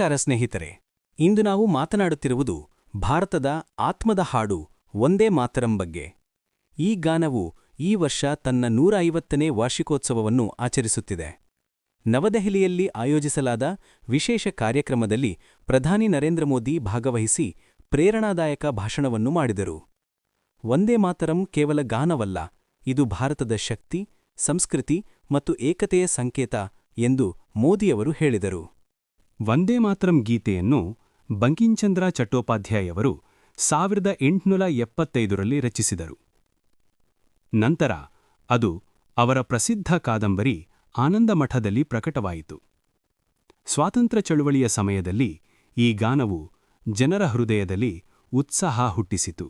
ನಮಸ್ಕಾರ ಸ್ನೇಹಿತರೆ. ಇಂದು ನಾವು ಮಾತನಾಡುತ್ತಿರುವುದು ಭಾರತದ ಆತ್ಮದ ಹಾಡು ಒಂದೇ ಮಾತರಂ ಬಗ್ಗೆ. ಈ ಗಾನವು ಈ ವರ್ಷ ತನ್ನ ನೂರ ಐವತ್ತನೇ ವಾರ್ಷಿಕೋತ್ಸವವನ್ನು ಆಚರಿಸುತ್ತಿದೆ. ನವದೆಹಲಿಯಲ್ಲಿ ಆಯೋಜಿಸಲಾದ ವಿಶೇಷ ಕಾರ್ಯಕ್ರಮದಲ್ಲಿ ಪ್ರಧಾನಿ ನರೇಂದ್ರ ಮೋದಿ ಭಾಗವಹಿಸಿ ಪ್ರೇರಣಾದಾಯಕ ಭಾಷಣವನ್ನು ಮಾಡಿದರು. ಒಂದೇ ಮಾತರಂ ಕೇವಲ ಗಾನವಲ್ಲ, ಇದು ಭಾರತದ ಶಕ್ತಿ, ಸಂಸ್ಕೃತಿ ಮತ್ತು ಏಕತೆಯ ಸಂಕೇತ ಎಂದು ಮೋದಿಯವರು ಹೇಳಿದರು. ವಂದೇ ಮಾತರಂ ಗೀತೆಯನ್ನು ಬಂಕಿಂಚಂದ್ರ ಚಟ್ಟೋಪಾಧ್ಯಾಯವರು ಸಾವಿರದ ಎಂಟುನೂರ ಎಪ್ಪತ್ತೈದರಲ್ಲಿ ರಚಿಸಿದರು. ನಂತರ ಅದು ಅವರ ಪ್ರಸಿದ್ಧ ಕಾದಂಬರಿ ಆನಂದಮಠದಲ್ಲಿ ಪ್ರಕಟವಾಯಿತು. ಸ್ವಾತಂತ್ರ್ಯ ಚಳುವಳಿಯ ಸಮಯದಲ್ಲಿ ಈ ಗಾನವು ಜನರ ಹೃದಯದಲ್ಲಿ ಉತ್ಸಾಹ ಹುಟ್ಟಿಸಿತು.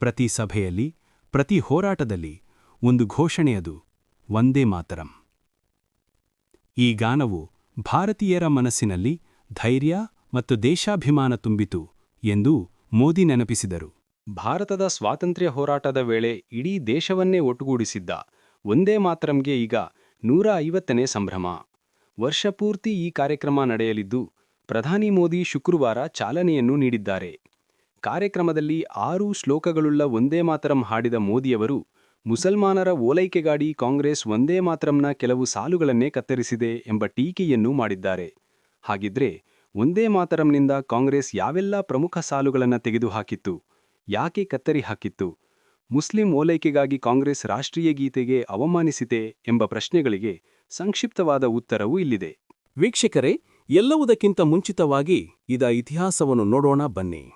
ಪ್ರತಿ ಸಭೆಯಲ್ಲಿ, ಪ್ರತಿ ಹೋರಾಟದಲ್ಲಿ ಒಂದು ಘೋಷಣೆಯದು ವಂದೇ ಮಾತರಂ. ಈ ಗಾನವು ಭಾರತೀಯರ ಮನಸ್ಸಿನಲ್ಲಿ ಧೈರ್ಯ ಮತ್ತು ದೇಶಾಭಿಮಾನ ತುಂಬಿತು ಎಂದು ಮೋದಿ ನೆನಪಿಸಿದರು. ಭಾರತದ ಸ್ವಾತಂತ್ರ್ಯ ಹೋರಾಟದ ವೇಳೆ ಇಡೀ ದೇಶವನ್ನೇ ಒಟ್ಟುಗೂಡಿಸಿದ್ದ ಒಂದೇ ಮಾತ್ರಂಗೆ ಈಗ ನೂರ ಐವತ್ತನೇ ಸಂಭ್ರಮ ವರ್ಷಪೂರ್ತಿ ಈ ಕಾರ್ಯಕ್ರಮ ನಡೆಯಲಿದ್ದು, ಪ್ರಧಾನಿ ಮೋದಿ ಶುಕ್ರವಾರ ಚಾಲನೆಯನ್ನು ನೀಡಿದ್ದಾರೆ. ಕಾರ್ಯಕ್ರಮದಲ್ಲಿ ಆರು ಶ್ಲೋಕಗಳುಳ್ಳ ಒಂದೇ ಮಾತರಂ ಹಾಡಿದ ಮೋದಿಯವರು ಮುಸಲ್ಮಾನರ ಓಲೈಕೆಗಾಡಿ ಕಾಂಗ್ರೆಸ್ ಒಂದೇ ಮಾತ್ರಂನ ಕೆಲವು ಸಾಲುಗಳನ್ನೇ ಕತ್ತರಿಸಿದೆ ಎಂಬ ಟೀಕೆಯನ್ನೂ ಮಾಡಿದ್ದಾರೆ. ಹಾಗಿದ್ರೆ ಒಂದೇ ಮಾತರಂನಿಂದ ಕಾಂಗ್ರೆಸ್ ಯಾವೆಲ್ಲ ಪ್ರಮುಖ ಸಾಲುಗಳನ್ನು ತೆಗೆದುಹಾಕಿತ್ತು? ಯಾಕೆ ಕತ್ತರಿ ಹಾಕಿತ್ತು? ಮುಸ್ಲಿಂ ಓಲೈಕೆಗಾಗಿ ಕಾಂಗ್ರೆಸ್ ರಾಷ್ಟ್ರೀಯ ಗೀತೆಗೆ ಅವಮಾನಿಸಿತೆ ಎಂಬ ಪ್ರಶ್ನೆಗಳಿಗೆ ಸಂಕ್ಷಿಪ್ತವಾದ ಉತ್ತರವೂ ಇಲ್ಲಿದೆ. ವೀಕ್ಷಕರೇ, ಎಲ್ಲವುದಕ್ಕಿಂತ ಮುಂಚಿತವಾಗಿ ಇದ ಇತಿಹಾಸವನ್ನು ನೋಡೋಣ ಬನ್ನಿ.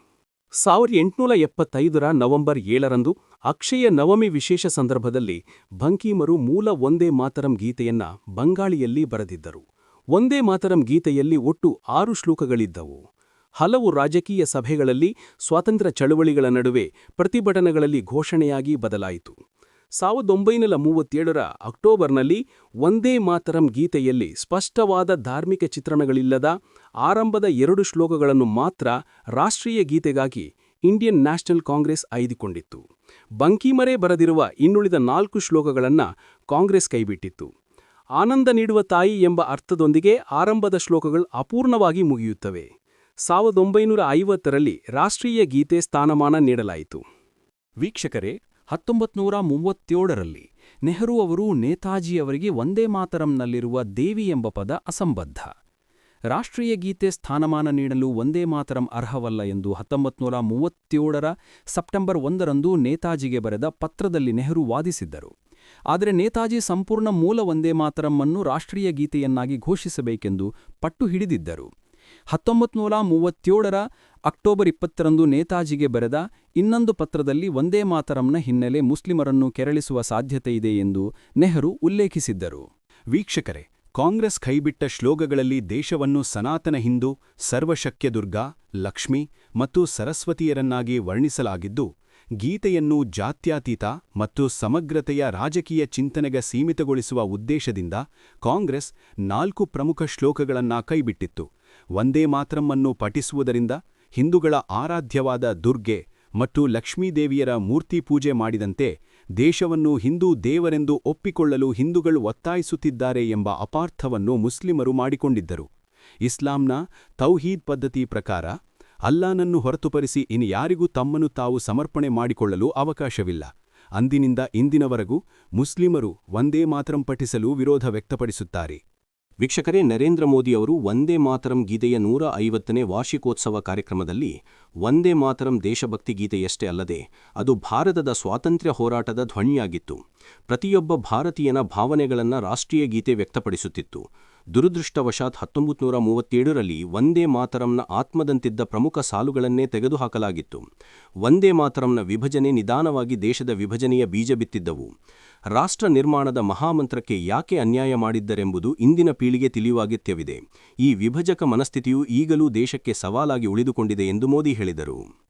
ಸಾವಿರದ ಎಂಟುನೂರ ಎಪ್ಪತ್ತೈದರ ನವೆಂಬರ್ ಏಳರಂದು ಅಕ್ಷಯ ನವಮಿ ವಿಶೇಷ ಸಂದರ್ಭದಲ್ಲಿ ಬಂಕೀಮರು ಮೂಲ ಒಂದೇ ಮಾತರಂ ಗೀತೆಯನ್ನ ಬಂಗಾಳಿಯಲ್ಲಿ ಬರೆದಿದ್ದರು. ಒಂದೇ ಮಾತರಂ ಗೀತೆಯಲ್ಲಿ ಒಟ್ಟು ಆರು ಶ್ಲೋಕಗಳಿದ್ದವು. ಹಲವು ರಾಜಕೀಯ ಸಭೆಗಳಲ್ಲಿ ಸ್ವಾತಂತ್ರ್ಯ ಚಳುವಳಿಗಳ ನಡುವೆ ಪ್ರತಿಭಟನೆಗಳಲ್ಲಿ ಘೋಷಣೆಯಾಗಿ ಬದಲಾಯಿತು. ಸಾವಿರದ ಒಂಬೈನೂರ ಮೂವತ್ತೇಳರ ಅಕ್ಟೋಬರ್ನಲ್ಲಿ ಒಂದೇ ಮಾತರಂ ಗೀತೆಯಲ್ಲಿ ಸ್ಪಷ್ಟವಾದ ಧಾರ್ಮಿಕ ಚಿತ್ರಣಗಳಿಲ್ಲದ ಆರಂಭದ ಎರಡು ಶ್ಲೋಕಗಳನ್ನು ಮಾತ್ರ ರಾಷ್ಟ್ರೀಯ ಗೀತೆಗಾಗಿ ಇಂಡಿಯನ್ ನ್ಯಾಷನಲ್ ಕಾಂಗ್ರೆಸ್ ಆಯ್ದುಕೊಂಡಿತ್ತು. ಬಂಕಿಮರೆ ಬರೆದಿರುವ ಇನ್ನುಳಿದ ನಾಲ್ಕು ಶ್ಲೋಕಗಳನ್ನು ಕಾಂಗ್ರೆಸ್ ಕೈಬಿಟ್ಟಿತ್ತು. ಆನಂದ ನೀಡುವ ತಾಯಿ ಎಂಬ ಅರ್ಥದೊಂದಿಗೆ ಆರಂಭದ ಶ್ಲೋಕಗಳು ಅಪೂರ್ಣವಾಗಿ ಮುಗಿಯುತ್ತವೆ. ಸಾವಿರದ ಒಂಬೈನೂರ ರಾಷ್ಟ್ರೀಯ ಗೀತೆ ಸ್ಥಾನಮಾನ ನೀಡಲಾಯಿತು. ವೀಕ್ಷಕರೇ ಹತ್ತೊಂಬತ್ನೂರ ಮೂವತ್ತೇಳರಲ್ಲಿ ನೆಹರು ಅವರು ನೇತಾಜಿಯವರಿಗೆ ಒಂದೇ ಮಾತರಂನಲ್ಲಿರುವ ದೇವಿ ಎಂಬ ಪದ ಅಸಂಬದ್ಧ. ರಾಷ್ಟ್ರೀಯ ಗೀತೆ ಸ್ಥಾನಮಾನ ನೀಡಲು ಒಂದೇ ಮಾತರಂ ಅರ್ಹವಲ್ಲ ಎಂದು ಹತ್ತೊಂಬತ್ನೂರ ಮೂವತ್ತೇಳರ ಸೆಪ್ಟೆಂಬರ್ ಒಂದರಂದು ನೇತಾಜಿಗೆ ಬರೆದ ಪತ್ರದಲ್ಲಿ ನೆಹರು ವಾದಿಸಿದ್ದರು. ಆದರೆ ನೇತಾಜಿ ಸಂಪೂರ್ಣ ಮೂಲ ಒಂದೇ ಅನ್ನು ರಾಷ್ಟ್ರೀಯ ಗೀತೆಯನ್ನಾಗಿ ಘೋಷಿಸಬೇಕೆಂದು ಪಟ್ಟು ಹಿಡಿದಿದ್ದರು. ಹತ್ತೊಂಬತ್ನೂರ ಮೂವತ್ತೇಳರ ಅಕ್ಟೋಬರ್ ಇಪ್ಪತ್ತರಂದು ನೇತಾಜಿಗೆ ಬರೆದ ಇನ್ನೊಂದು ಪತ್ರದಲ್ಲಿ ಒಂದೇ ಮಾತರಂನ ಹಿನ್ನೆಲೆ ಮುಸ್ಲಿಮರನ್ನು ಕೆರಳಿಸುವ ಸಾಧ್ಯತೆಯಿದೆ ಎಂದು ನೆಹರು ಉಲ್ಲೇಖಿಸಿದ್ದರು. ವೀಕ್ಷಕರೇ, ಕಾಂಗ್ರೆಸ್ ಕೈಬಿಟ್ಟ ಶ್ಲೋಗಗಳಲ್ಲಿ ದೇಶವನ್ನು ಸನಾತನ ಹಿಂದೂ, ಸರ್ವಶಕ್ಯ ದುರ್ಗಾ, ಲಕ್ಷ್ಮಿ ಮತ್ತು ಸರಸ್ವತಿಯರನ್ನಾಗಿ ವರ್ಣಿಸಲಾಗಿದ್ದು, ಗೀತೆಯನ್ನು ಜಾತ್ಯಾತೀತ ಮತ್ತು ಸಮಗ್ರತೆಯ ರಾಜಕೀಯ ಚಿಂತನೆಗೆ ಸೀಮಿತಗೊಳಿಸುವ ಉದ್ದೇಶದಿಂದ ಕಾಂಗ್ರೆಸ್ ನಾಲ್ಕು ಪ್ರಮುಖ ಶ್ಲೋಕಗಳನ್ನ ಕೈಬಿಟ್ಟಿತ್ತು. ಒಂದೇ ಮಾತ್ರಮ್ಮನ್ನು ಪಠಿಸುವುದರಿಂದ ಹಿಂದೂಗಳ ಆರಾಧ್ಯವಾದ ದುರ್ಗೆ ಮತ್ತು ಲಕ್ಷ್ಮೀದೇವಿಯರ ಮೂರ್ತಿ ಪೂಜೆ ಮಾಡಿದಂತೆ ದೇಶವನ್ನು ಹಿಂದೂ ದೇವರೆಂದು ಒಪ್ಪಿಕೊಳ್ಳಲು ಹಿಂದೂಗಳು ಒತ್ತಾಯಿಸುತ್ತಿದ್ದಾರೆ ಎಂಬ ಅಪಾರ್ಥವನ್ನು ಮುಸ್ಲಿಮರು ಮಾಡಿಕೊಂಡಿದ್ದರು. ಇಸ್ಲಾಂನ ತೌಹೀದ್ ಪದ್ಧತಿ ಪ್ರಕಾರ ಅಲ್ಲಾನನ್ನು ಹೊರತುಪಡಿಸಿ ಇನ್ಯಾರಿಗೂ ತಮ್ಮನ್ನು ತಾವು ಸಮರ್ಪಣೆ ಮಾಡಿಕೊಳ್ಳಲು ಅವಕಾಶವಿಲ್ಲ. ಅಂದಿನಿಂದ ಇಂದಿನವರೆಗೂ ಮುಸ್ಲಿಮರು ಒಂದೇ ಮಾತ್ರಂ ಪಠಿಸಲು ವಿರೋಧ ವ್ಯಕ್ತಪಡಿಸುತ್ತಾರೆ. ವೀಕ್ಷಕರೇ, ನರೇಂದ್ರ ಮೋದಿ ಅವರು ವಂದೇ ಮಾತರಂ ಗೀತೆಯ ನೂರ ಐವತ್ತನೇ ವಾರ್ಷಿಕೋತ್ಸವ ಕಾರ್ಯಕ್ರಮದಲ್ಲಿ ವಂದೇ ಮಾತರಂ ದೇಶಭಕ್ತಿ ಗೀತೆಯಷ್ಟೇ ಅಲ್ಲದೆ ಅದು ಭಾರತದ ಸ್ವಾತಂತ್ರ್ಯ ಹೋರಾಟದ ಧ್ವನಿಯಾಗಿತ್ತು. ಪ್ರತಿಯೊಬ್ಬ ಭಾರತೀಯನ ಭಾವನೆಗಳನ್ನು ರಾಷ್ಟ್ರೀಯ ಗೀತೆ ವ್ಯಕ್ತಪಡಿಸುತ್ತಿತ್ತು. ದುರದೃಷ್ಟವಶಾತ್ ಹತ್ತೊಂಬತ್ತು ನೂರ ಮೂವತ್ತೇಳರಲ್ಲಿ ವಂದೇ ಮಾತರಂನ ಆತ್ಮದಂತಿದ್ದ ಪ್ರಮುಖ ಸಾಲುಗಳನ್ನೇ ತೆಗೆದುಹಾಕಲಾಗಿತ್ತು. ವಂದೇ ಮಾತರಂನ ವಿಭಜನೆ ನಿಧಾನವಾಗಿ ದೇಶದ ವಿಭಜನೆಯ ಬೀಜ ಬಿತ್ತಿದ್ದವು. ರಾಷ್ಟ್ರ ನಿರ್ಮಾಣದ ಮಹಾಮಂತ್ರಕ್ಕೆ ಯಾಕೆ ಅನ್ಯಾಯ ಮಾಡಿದ್ದರೆಂಬುದು ಇಂದಿನ ಪೀಳಿಗೆ ತಿಳಿಯುವಾಗತ್ಯವಿದೆ ಈ ವಿಭಜಕ ಮನಸ್ಥಿತಿಯು ಈಗಲೂ ದೇಶಕ್ಕೆ ಸವಾಲಾಗಿ ಉಳಿದುಕೊಂಡಿದೆ ಎಂದು ಮೋದಿ ಹೇಳಿದರು.